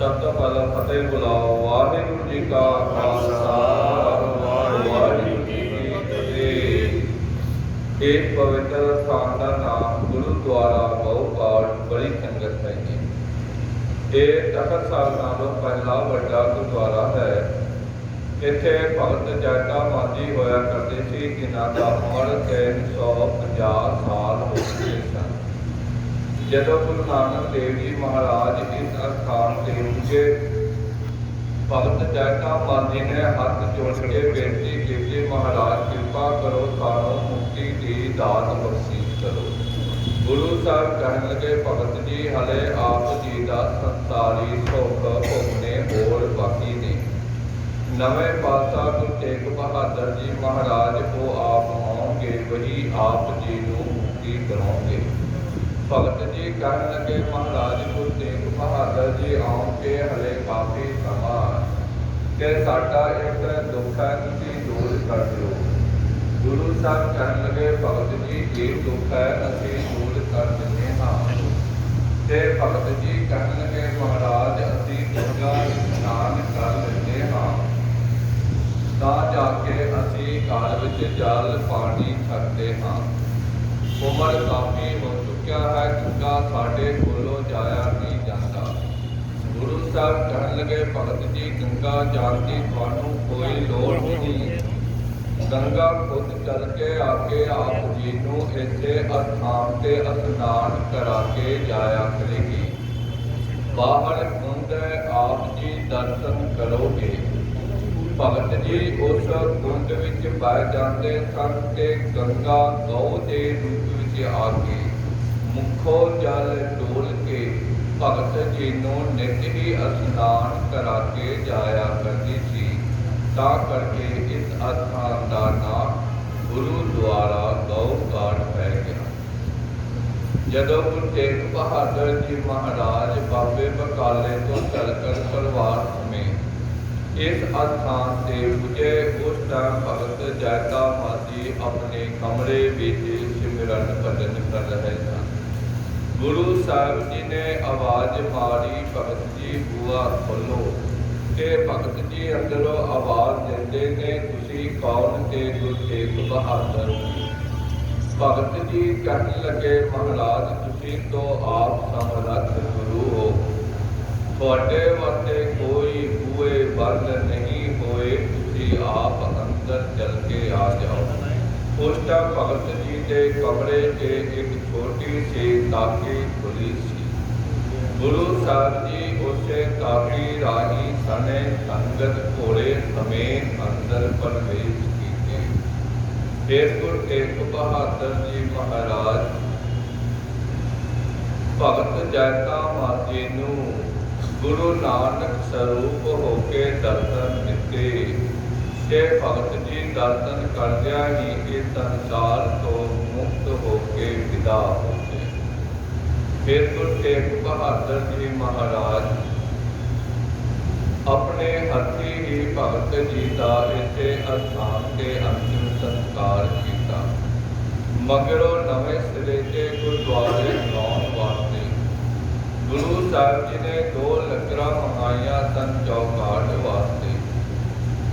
ਸਭ ਤੋਂ ਪਹਿਲਾਂ ਫਤਿਹ ਬੁਲਾਓ, ਵਾਹਿਗੁਰੂ ਜੀ ਕਾ ਖਾਲਸਾ, ਵਾਹਿਗੁਰੂ ਜੀ ਕੀ ਫਤਿਹ। ਇਹ ਪਵਿੱਤਰ ਸਥਾਨ ਦਾ ਨਾਮ ਗੁਰਦੁਆਰਾ ਬਹੁਪਾਠ ਬੜੀ ਸੰਗਤ ਹੈ ਇਹ ਤਖਤ ਸਾਹਿਬ ਨਾਲੋਂ ਪਹਿਲਾ ਵੱਡਾ ਗੁਰਦੁਆਰਾ ਹੈ। ਇੱਥੇ ਭਗਤ ਜੈਤਾ ਮਾਜੀ ਹੋਇਆ ਕਰਦੇ ਸੀ, ਜਿਨ੍ਹਾਂ ਦਾ ਉਮਰ 350 ਸਾਲ ਹੋ ਗਏ ਸਨ। ਜਦੋਂ ਗੁਰੂ ਨਾਨਕ ਦੇਵ ਜੀ ਮਹਾਰਾਜ ਇਸ ਅਸਥਾਨ ਤੇ ਪਹੁੰਚੇ ਭਗਤ ਜੈਤਾ ਮਾਜੀ ਨੇ ਹੱਥ ਜੋੜ ਕੇ ਬੇਨਤੀ ਕੀਤੀ ਮਹਾਰਾਜ ਕਿਰਪਾ ਕਰੋ ਸਾਨੂੰ ਮੁਕਤੀ ਦੀ ਦਾਤ ਬਖਸ਼ਿਸ਼ ਕਰੋ ਗੁਰੂ ਸਾਹਿਬ ਕਹਿਣ ਲੱਗੇ ਭਗਤ ਜੀ ਹਲੇ ਆਪ ਜੀ ਦਾ ਸੰਸਾਰੀ ਸੁੱਖ ਭੋਗਨੇ ਹੋਰ ਬਾਕੀ ਨੇ ਨਵੇਂ ਪਾਤਸ਼ਾਹ ਗੁਰੂ ਤੇਗ ਬਹਾਦਰ ਜੀ ਮਹਾਰਾਜ ਉਹ ਆਪ ਆਉਣਗੇ ਵਹੀ ਆਪ ਜੀ ਨੂੰ ਮੁਕਤੀ ਕਰਾਉਣਗੇ ਭਗਤ ਜੀ ਕਹਿਣ ਲੱਗੇ, ਮਹਾਰਾਜ ਗੁਰੂ ਤੇਗ ਬਹਾਦਰ ਜੀ ਆਉਣਗੇ ਹਲੇ ਕਾਫੀ ਸਮਾਂ ਤੇ ਸਾਡਾ ਇੱਕ ਦੁੱਖ ਹੈ, ਤੁਸੀਂ ਦੂਰ ਕਰ ਦਿਓ। ਗੁਰੂ ਸਾਹਿਬ ਕਹਿਣ ਲੱਗੇ, ਭਗਤ ਜੀ, ਇਹ ਦੁੱਖ ਹੈ, ਅਸੀਂ ਦੂਰ ਕਰ ਦਿੰਦੇ ਹਾਂ। ਤੇ ਭਗਤ ਜੀ ਕਹਿਣ ਲੱਗੇ, ਮਹਾਰਾਜ, ਅਸੀਂ ਗੰਗਾ ਇਸ਼ਨਾਨ ਕਰ ਲੈਂਦੇ ਹਾਂ। ਤਾਂ ਜਾ ਕੇ ਅਸੀਂ ਘਰ ਵਿੱਚ ਜਲ ਪਾਣੀ ਛਕਦੇ ਹਾਂ। ਉਮਰ ਕਾਫੀ ਹੋ ਚੁੱਕਿਆ ਹੈ ਗੰਗਾ ਸਾਡੇ ਕੋਲੋਂ ਜਾਇਆ ਨਹੀਂ ਜਾਂਦਾ। ਗੁਰੂ ਸਾਹਿਬ ਕਹਿਣ ਲੱਗੇ, ਭਗਤ ਜੀ, ਗੰਗਾ ਜਾਣ ਦੀ ਤੁਹਾਨੂੰ ਕੋਈ ਲੋੜ ਨਹੀਂ। ਗੰਗਾ ਖੁਦ ਚੱਲ ਕੇ ਆ ਆਪ ਜੀ ਨੂੰ ਇੱਥੇ ਅਸਥਾਨ ਤੇ ਇਸ਼ਨਾਨ ਕਰਾ ਕੇ ਜਾਇਆ ਕਰੇਗੀ। ਬਾਹਰ ਕੁੰਡ ਆਪ ਜੀ ਦਰਸ਼ਨ ਕਰੋਗੇ। ਭਗਤ ਜੀ, ਉਸ ਗੁੰਦ ਵਿੱਚ ਬਹਿ ਜਾਂਦੇ ਸਨ ਤੇ ਗੰਗਾ ਗਊ ਦੇ ਰੂਪ ਵਿੱਚ ਆ ਕੇ جل ڈول کے بگت جی نو نک ہی اشنان کرا کے جایا کرتی سی تا کر کے اس اتھان کا نام گردا گؤ گاٹ پہ گیا جد بہادر جی مہاراج بابے بکالے کووار سمے اس اتھان سے بجے اس طرح جائداد اپنے کمرے ویسے کر رہے ہیں ਗੁਰੂ ਸਾਹਿਬ ਜੀ ਨੇ ਆਵਾਜ਼ ਮਾਰੀ, ਭਗਤ ਜੀ ਬੂਆ ਖੋਲੋ ਤੇ ਭਗਤ ਜੀ ਅੰਦਰੋਂ ਆਵਾਜ਼ ਦਿੰਦੇ ਨੇ, ਤੁਸੀਂ ਕੌਣ ਤੇ ਗੁਰੂ ਤੇਗ ਬਹਾਦਰ ਭਗਤ ਜੀ ਕਹਿਣ ਲੱਗੇ, ਮਹਾਰਾਜ, ਤੁਸੀਂ ਤੋਂ ਆਪ ਸਮਰੱਥ ਗੁਰੂ ਹੋ। ਤੁਹਾਡੇ ਵਾਸਤੇ ਕੋਈ ਬੂਏ ਬੰਦ ਨਹੀਂ ਹੋਏ, ਤੁਸੀਂ ਆਪ ਅੰਦਰ ਚਲ ਕੇ ਆ ਜਾਓ। ਉਸ ਟਾਈਮ ਭਗਤ ਜੀ ਦੇ ਕਮਰੇ 'ਚ ਇੱਕ ਛੋਟੀ ਸੀ ਤਾਕੀ ਖੁੱਲੀ ਸੀ ਗੁਰੂ ਸਾਹਿਬ ਜੀ ਉਸੇ ਤਾਕੀ ਰਾਹੀਂ ਸਣੇ ਸੰਗਤ ਘੋੜੇ ਸਮੇਤ ਅੰਦਰ ਪ੍ਰਵੇਸ਼ ਕੀਤੇ। ਫਿਰ ਗੁਰੂ ਤੇਗ ਬਹਾਦਰ ਜੀ ਮਹਾਰਾਜ, ਭਗਤ ਜੈਤਾ ਮਾਜੀ ਨੂੰ ਗੁਰੂ ਨਾਨਕ ਸਰੂਪ ਹੋ ਕੇ ਦਰਸ਼ਨ ਦਿੱਤੇ। ਤੇ ਭਗਤ ਜੀ ਦਰਸ਼ਨ ਕਰਦਿਆਂ ਹੀ ਇਹ ਸੰਸਾਰ ਤੋਂ ਮੁਕਤ ਹੋ ਕੇ ਵਿਦਾ ਹੋ ਗਏ ਫਿਰ ਗੁਰੂ ਤੇਗ ਬਹਾਦਰ ਜੀ ਮਹਾਰਾਜ ਆਪਣੇ ਹੱਥੀ ਹੀ ਭਗਤ ਜੀ ਦਾ ਇੱਥੇ ਅਸਥਾਨ ਤੇ ਅੰਤਿਮ ਸੰਸਕਾਰ ਕੀਤਾ ਮਗਰੋਂ ਨਵੇਂ ਸਿਰੇ ਤੇ ਗੁਰਦੁਆਰੇ ਬਣਾਉਣ ਵਾਸਤੇ ਗੁਰੂ ਸਾਹਿਬ ਜੀ ਨੇ ਦੋ ਲੱਕੜਾਂ ਮੰਗਾਈਆਂ ਸਨ ਚੌਕਾਟ ਵਾਸਤੇ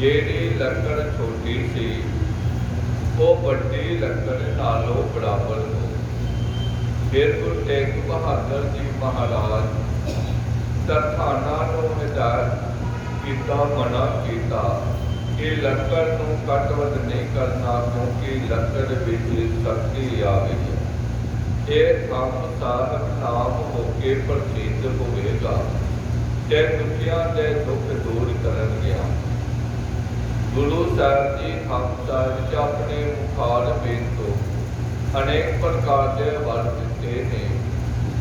ਜਿਹੜੀ ਲੱਕੜ ਛੋਟੀ ਸੀ, ਉਹ ਵੱਡੀ ਲੱਕੜ ਨਾਲੋਂ ਬਰਾਬਰ ਹੋ ਫਿਰ ਗੁਰੂ ਤੇਗ ਬਹਾਦਰ ਜੀ ਮਹਾਰਾਜ ਤਰਖਾਨਾ ਨੂੰ ਹਦਾਇਤ ਕੀਤਾ, ਮਨਾ ਕੀਤਾ ਕਿ ਲੱਕੜ ਨੂੰ ਕੱਟਵਦ ਨਹੀਂ ਕਰਨਾ ਕਿਉਂਕਿ ਲੱਕੜ ਵਿੱਚ ਸ਼ਕਤੀ ਆ ਗਈ ਇਹ ਕੰਮ ਸਾਹਿਬ ਨਾਮ ਹੋ ਕੇ ਪ੍ਰਸਿੱਧ ਹੋਵੇਗਾ। ਤੇ ਦੁਨੀਆ ਦੇ ਦੁੱਖ ਦੂਰ ਕਰਨ ਗਿਆ। ਗੁਰੂ ਸਾਹਿਬ ਜੀ ਹਮ ਸਾਹਿਬ ਵਿੱਚ ਆਪਣੇ ਮੁਖਾਲ ਵੇਦ ਤੋਂ ਅਨੇਕ ਪ੍ਰਕਾਰ ਦੇ ਵਰ ਦਿੱਤੇ ਨੇ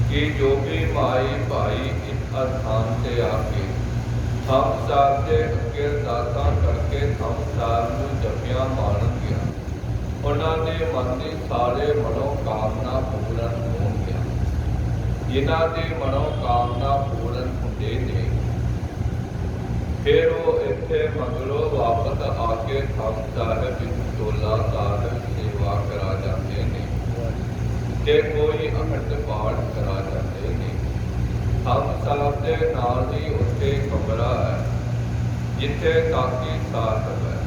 ਕਿ ਜੋ ਵੀ ਮਾਈ ਭਾਈ ਇਸ ਅਸਥਾਨ ਤੇ ਆ ਕੇ ਹਮ ਸਾਹਿਬ ਦੇ ਅੱਗੇ ਦਾਤਾਂ ਕਰਕੇ ਹਮ ਸਾਹਿਬ ਨੂੰ ਜਪਿਆ ਮਾਰਨਗੀਆਂ। ਉਹਨਾਂ ਦੇ ਮਨ ਦੀ ਸਾਰੇ ਮਨੋ ਕਾਮਨਾ ਪੂਰਨ ਹੋਣਗੀਆਂ। ਜਿਨ੍ਹਾਂ ਦੇ ਮਨੋ ਕਾਮਨਾ ਪੂਰਨ ਹੁੰਦੇ ਨੇ। پھر وہ اتنے مگر واپس آ کے ہم صاحب بسولہ صاحب سیوا کرا جاتے نہیں کہ کوئی اکٹ پاٹ کرا جاتے نہیں تھم صاحب کے نال ہی اتنے کمرہ ہے جتھے تاکی صاحب ہے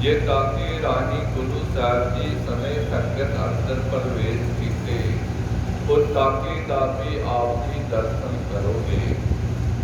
یہ تاکی رانی گلو صاحب جی سمے سنگت اندر پرویش کیتے اور تاکی کا آپ کی درشن کرو گے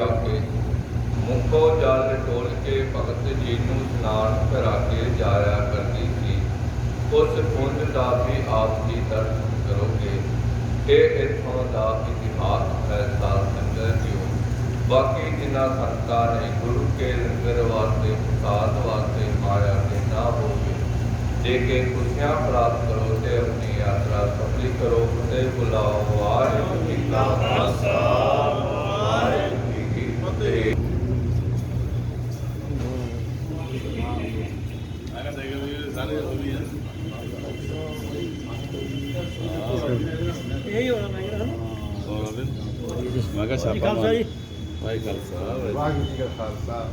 ਰੂਪ ਵਿੱਚ ਮੁਖੋ ਜਲ ਟੋਲ ਕੇ ਭਗਤ ਜੀ ਨੂੰ ਇਸ਼ਨਾਨ ਕਰਾ ਕੇ ਜਾਇਆ ਕਰਦੀ ਸੀ। ਉਸ ਕੁੰਡ ਦਾ ਵੀ ਆਪ ਜੀ ਦਰਸ਼ਨ ਕਰੋਗੇ। ਇਹ ਇੱਥੋਂ ਦਾ ਇਤਿਹਾਸ ਹੈ ਸਾਧ ਸੰਗਤ ਜੀਓ। ਬਾਕੀ ਜਿਨ੍ਹਾਂ ਸੰਤਾਂ ਨੇ ਗੁਰੂ ਕੇ ਲੰਗਰ ਵਾਸਤੇ, ਪ੍ਰਸਾਦ ਵਾਸਤੇ ਮਾਇਆ ਦੇ ਨਾ ਹੋਵੇ ਦੇ ਕੇ ਖੁਸ਼ੀਆਂ ਪ੍ਰਾਪਤ ਕਰੋ ਤੇ ਆਪਣੀ ਯਾਤਰਾ ਸਫਲੀ ਕਰੋ ਤੇ ਬੁਲਾਓ, ਵਾਹਿਗੁਰੂ। ਮੈਂ ਵਾਹਿਗੁਰੂ ਜੀ ਕਾ ਖਾਲਸਾ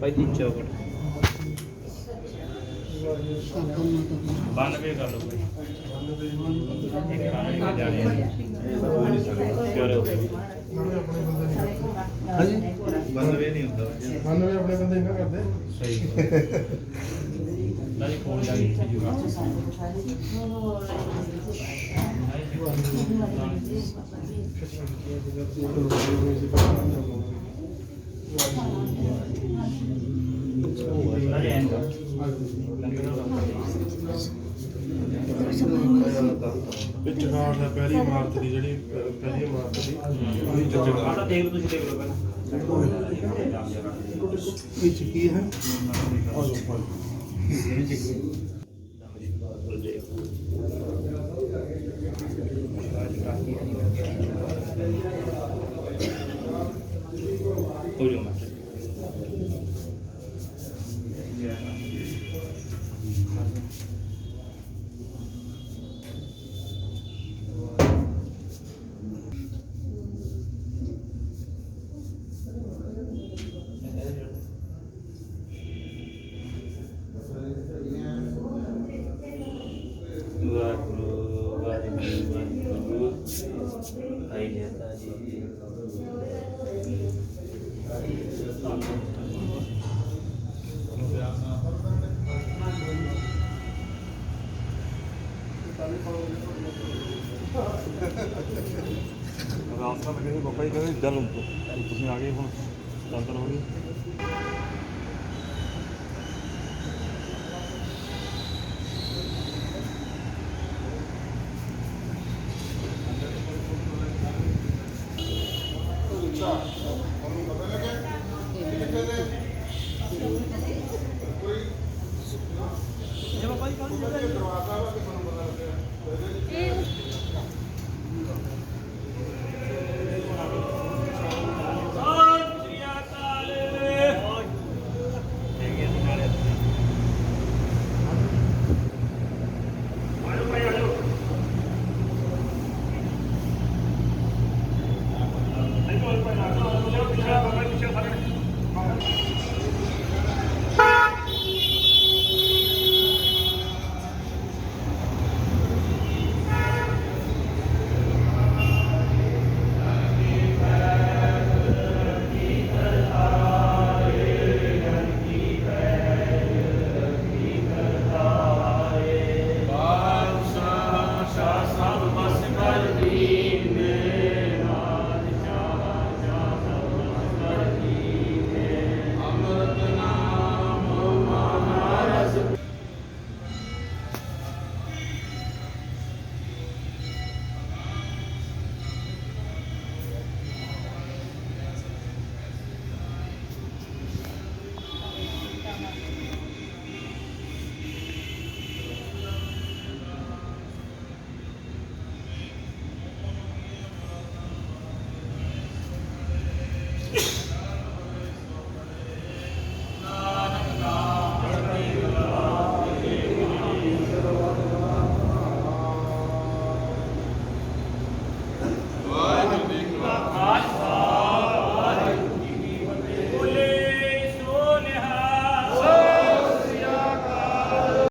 పైకి ఇచ్చా ఒకటి బానవే కాదు हाँ जी ਬੰਦਵੇ ਨਹੀਂ ਹੁੰਦਾ ਮੰਨਵੇਂ ਆਪਣੇ ਬੰਦੇ ਇਹਨਾਂ ਕਰਦੇ? ਸਹੀ ਨਾਲੇ ਕੋਲ ਜਾ ਕੇ ਜੂਗਾ ਨਾਲੇ ਐਂਡ ਵਿੱਚ ਗਾਰਡ ਹੈ ਪਹਿਲੀ ਇਮਾਰਤ ਦੀ ਜਿਹੜੀ ਅਹ ਪਹਿਲੀ ਇਮਾਰਤ ਦੀ। ਉਹਦੀ ਜਗ੍ਹਾ। ਦੇਖ ਲਓ ਤੁਸੀਂ ਦੇਖ ਲਓ ਪਹਿਲਾਂ। ਵਿੱਚ ਕੀ ਹੈ? ਰਾਸਤਾ ਲੱਗੇ ਸੀ ਬਾਬਾ ਜੀ ਕਹਿੰਦੇ ਚੱਲ ਤੁਸੀਂ ਆ ਗਏ ਹੁਣ ਚੱਲ ਹੋ ਗਏ